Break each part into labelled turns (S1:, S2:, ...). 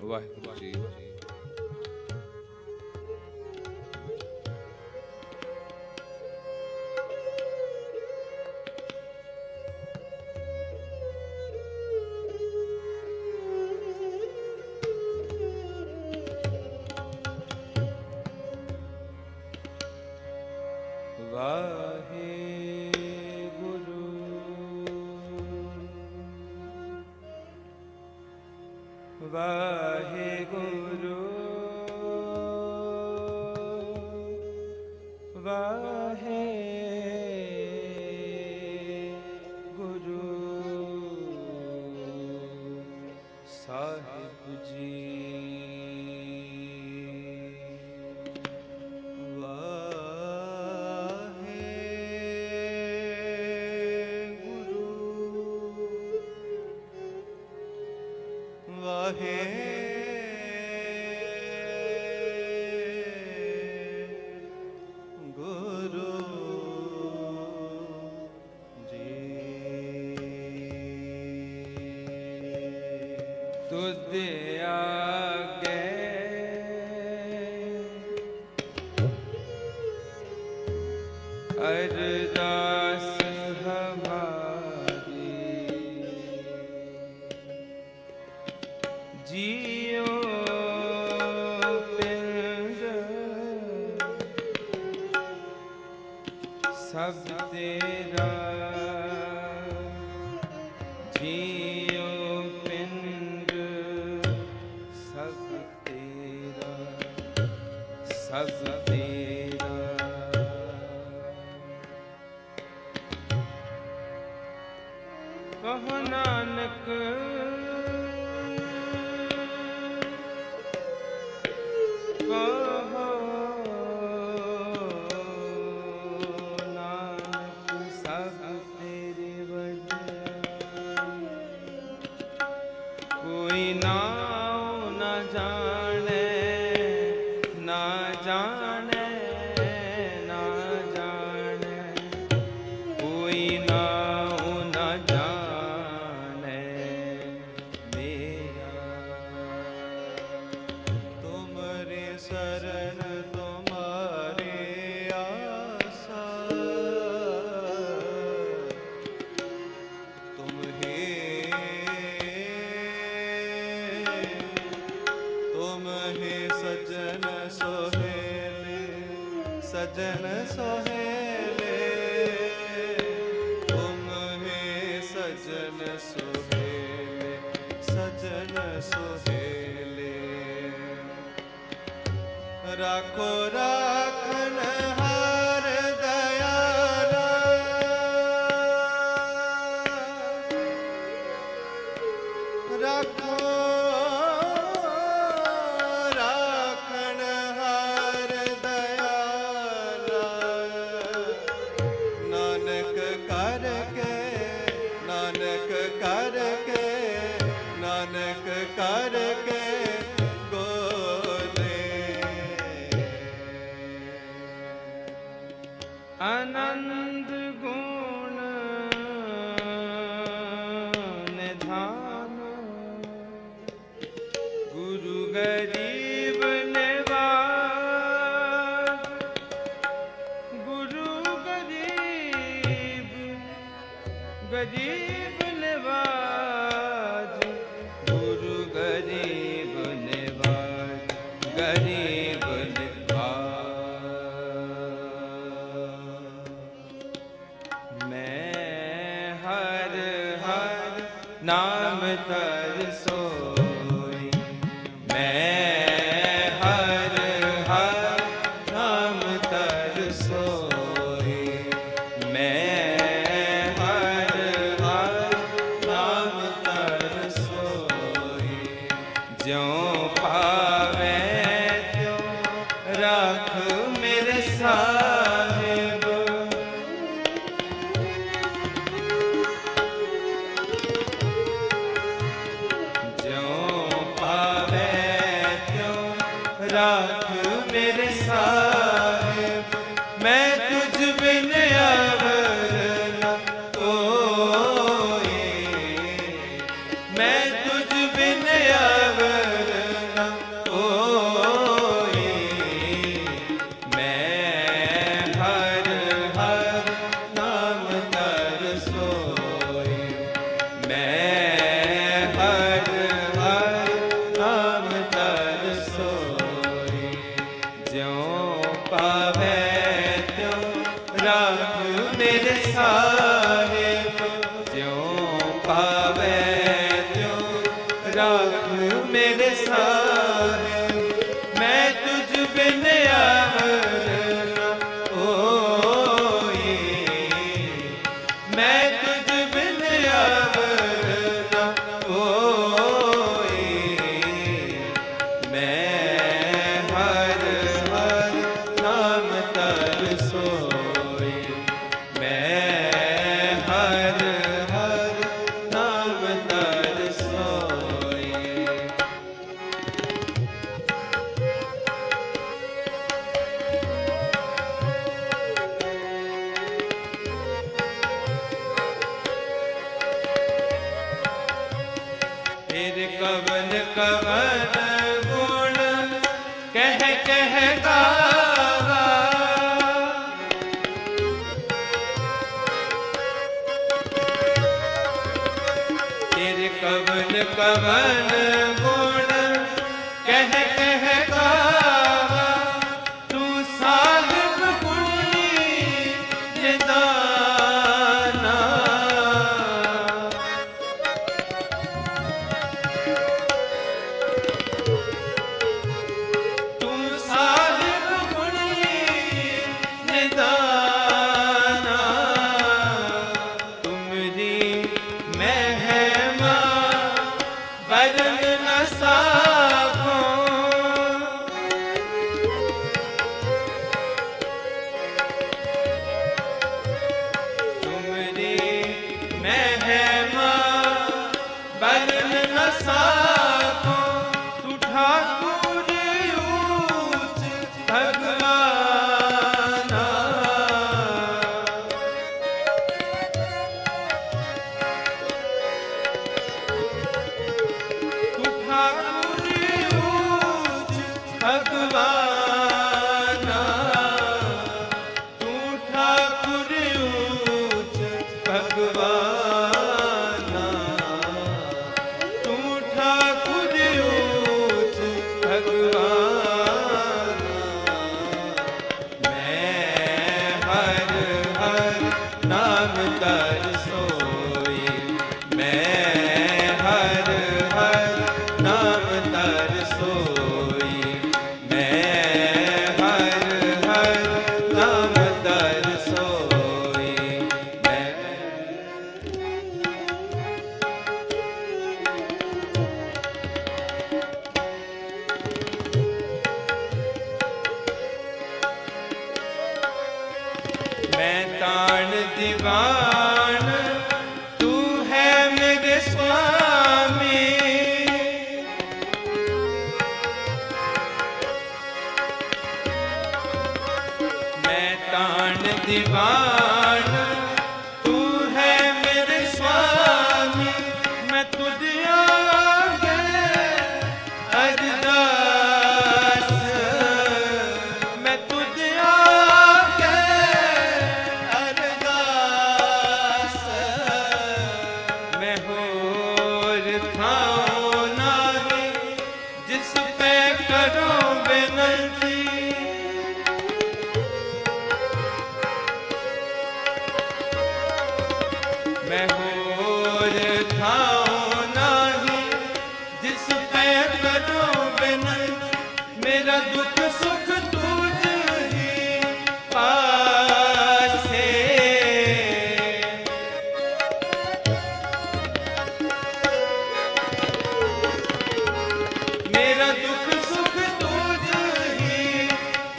S1: Bye bye. Waheguru ਦੇ ਅਰਦਾਸ ਹਮਾਰੀ। ਜੀਓ ਪਿੰਡ।
S2: ਜੀ Good. ਤੁਮ ਸਜਨ ਸੋਹੇਲੇ ਸਜਨ ਸੋਹੇਲੇ। ਤੁਮ ਸਜਨ ਸੋਹੇਲੇ ਸਜਨ ਸੋਹੇਲੇ। ਰਾਖੋ
S1: ਰਾ गजीब Amen.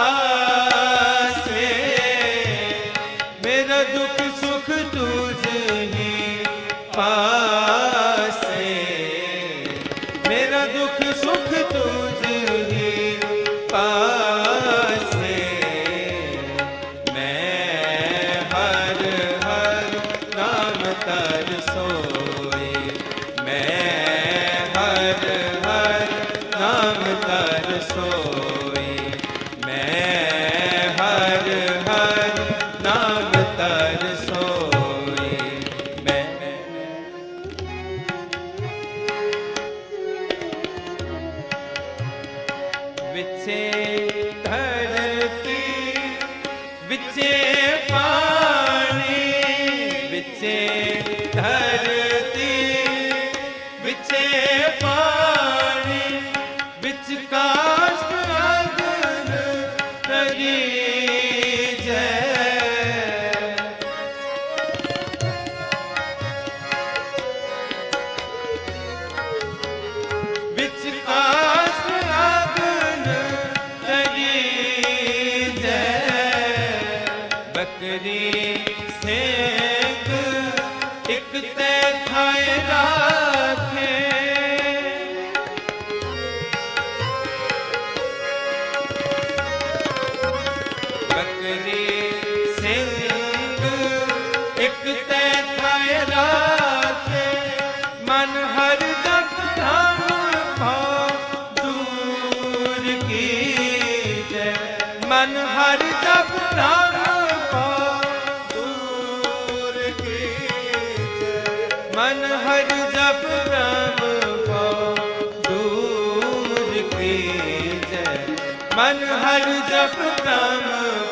S1: Bye. রে সে ਹਰ ਹਰ ਜਪ ਨਾਮ।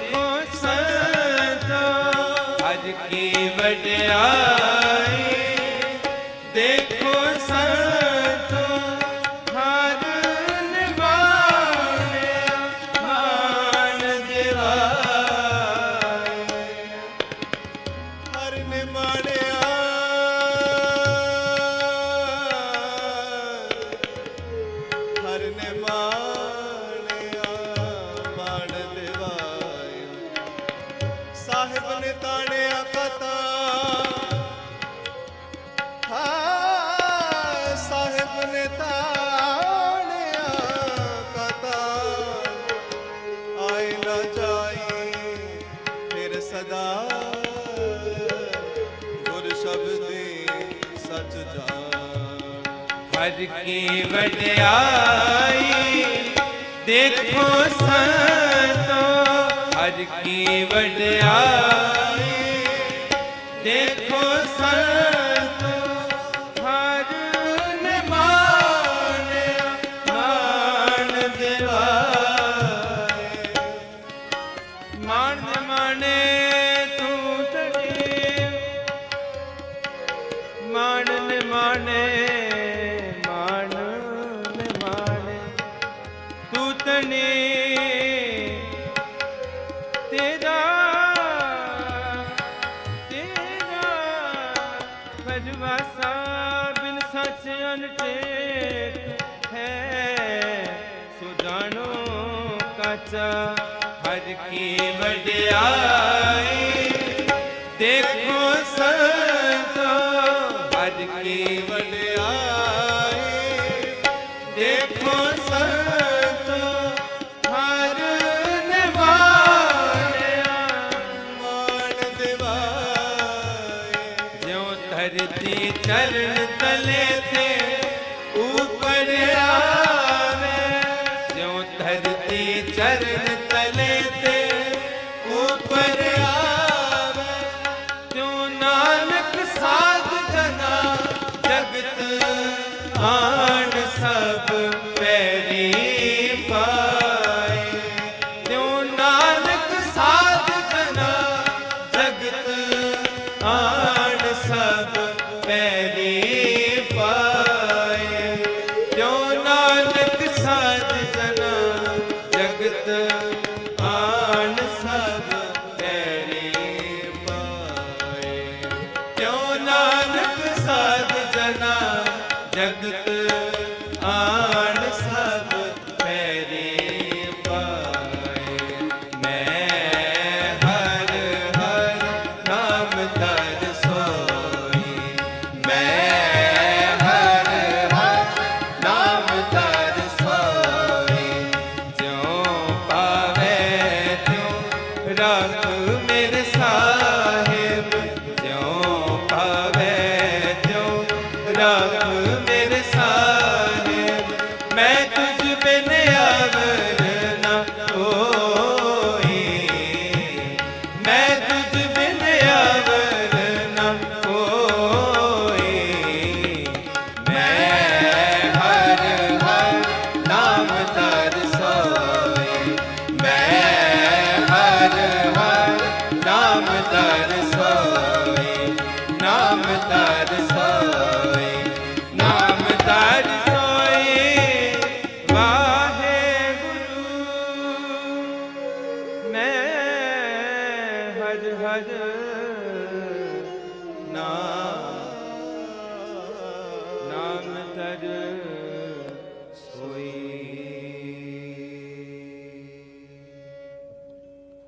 S1: ਦੇਖੋ ਸਦਾ ਅਜ ਕੀ ਵਡਿਆਈ। ਕੀ ਵਡਿਆਈ। ਦੇਖੋ ਸੰਤੋ ਹਰ ਕੀ ਵਡਿਆਈ। ਜਾਣੋ ਕਚ ਹਰ ਕੀ ਵਡਿਆਈ। ਦੇਖੋ ਸੰਤੋ ਹਰ ਕੀ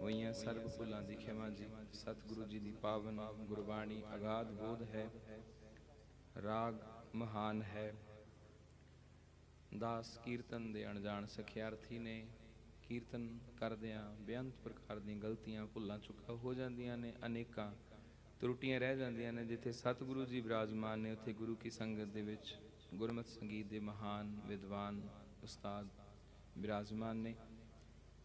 S1: ਹੋਈਆਂ ਸਰਬ ਭੁੱਲਾਂ ਦੀ ਖਿਮਾ ਸਤਿਗੁਰੂ ਜੀ ਦੀ ਪਾਵਨ, ਗੁਰਬਾਣੀ, ਅਗਾਧ ਬੋਧ ਹੈ। ਰਾਗ ਮਹਾਨ ਹੈ। ਦਾਸ ਕੀਰਤਨ ਦੇ ਅਣਜਾਣ ਸਖਿਆਰਥੀ ਨੇ ਕੀਰਤਨ ਕਰਦਿਆਂ ਬੇਅੰਤ ਪ੍ਰਕਾਰ ਦੀਆਂ ਗਲਤੀਆਂ ਭੁੱਲਾਂ ਚੁੱਕਾ ਹੋ ਜਾਂਦੀਆਂ ਨੇ, ਅਨੇਕਾਂ ਤਰੁੱਟੀਆਂ ਰਹਿ ਜਾਂਦੀਆਂ ਨੇ, ਜਿੱਥੇ ਸਤਿਗੁਰੂ ਜੀ ਬਿਰਾਜਮਾਨ ਨੇ, ਉੱਥੇ ਗੁਰੂ ਕੀ ਸੰਗਤ ਦੇ ਵਿੱਚ ਗੁਰਮਤਿ ਸੰਗੀਤ ਦੇ ਮਹਾਨ ਵਿਦਵਾਨ ਉਸਤਾਦ ਬਿਰਾਜਮਾਨ ਨੇ।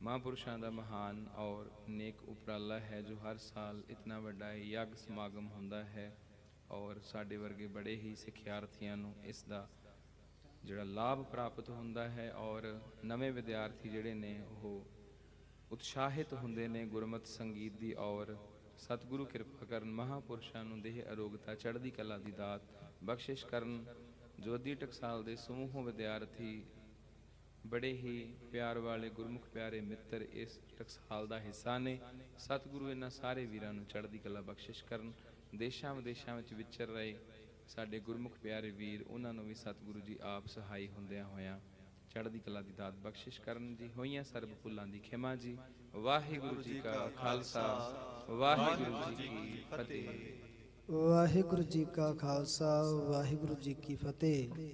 S1: ਮਹਾਂਪੁਰਸ਼ਾਂ ਦਾ ਮਹਾਨ ਔਰ ਨੇਕ ਉਪਰਾਲਾ ਹੈ, ਜੋ ਹਰ ਸਾਲ ਇਤਨਾ ਵੱਡਾ ਯੱਗ ਸਮਾਗਮ ਹੁੰਦਾ ਹੈ ਔਰ ਸਾਡੇ ਵਰਗੇ ਬੜੇ ਹੀ ਸਿੱਖਿਆਰਥੀਆਂ ਨੂੰ ਇਸ ਦਾ ਜਿਹੜਾ ਲਾਭ ਪ੍ਰਾਪਤ ਹੁੰਦਾ ਹੈ ਔਰ ਨਵੇਂ ਵਿਦਿਆਰਥੀ ਜਿਹੜੇ ਨੇ ਉਹ ਉਤਸ਼ਾਹਿਤ ਹੁੰਦੇ ਨੇ ਗੁਰਮਤਿ ਸੰਗੀਤ ਦੀ ਔਰ ਸਤਿਗੁਰੂ ਕਿਰਪਾ ਕਰਨ ਮਹਾਪੁਰਸ਼ਾਂ ਨੂੰ ਦੇਹ ਅਰੋਗਤਾ, ਚੜ੍ਹਦੀ ਕਲਾ ਦੀ ਦਾਤ ਬਖਸ਼ਿਸ਼ ਕਰਨ ਜੋਦੀ ਟਕਸਾਲ ਦੇ ਸਮੂਹ ਵਿਦਿਆਰਥੀ ਬੜੇ ਹੀ ਪਿਆਰ ਵਾਲੇ, ਗੁਰਮੁਖ ਪਿਆਰੇ ਮਿੱਤਰ ਇਸ ਟਕਸਾਲ ਦਾ ਹਿੱਸਾ ਨੇ। ਸਤਿਗੁਰੂ ਇਹਨਾਂ ਸਾਰੇ ਵੀਰਾਂ ਨੂੰ ਚੜ੍ਹਦੀ ਕਲਾ ਬਖਸ਼ਿਸ਼ ਕਰਨ ਦੇਸ਼ਾਂ ਵਿਦੇਸ਼ਾਂ ਵਿੱਚ ਵਿਚਰ ਰਹੇ ਸਾਡੇ ਗੁਰਮੁਖ ਪਿਆਰੇ ਵੀਰ, ਉਹਨਾਂ ਨੂੰ ਵੀ ਸਤਿਗੁਰੂ ਜੀ ਆਪ ਸਹਾਈ ਹੁੰਦਿਆਂ ਹੋਇਆਂ ਚੜ੍ਹਦੀ ਕਲਾ ਦੀ ਦਾਤ ਬਖਸ਼ਿਸ਼ ਕਰਨ ਜੀ। ਹੋਈਆਂ ਸਰਬ ਭੁੱਲਾਂ ਦੀ ਖਿਮਾ ਜੀ। ਵਾਹਿਗੁਰੂ ਜੀ ਕਾ ਖਾਲਸਾ। ਵਾਹਿਗੁਰੂ ਜੀ ਕੀ ਫਤਿਹ।
S3: ਵਾਹਿਗੁਰੂ ਜੀ ਕਾ ਖਾਲਸਾ। ਵਾਹਿਗੁਰੂ ਜੀ ਕੀ ਫਤਿਹ।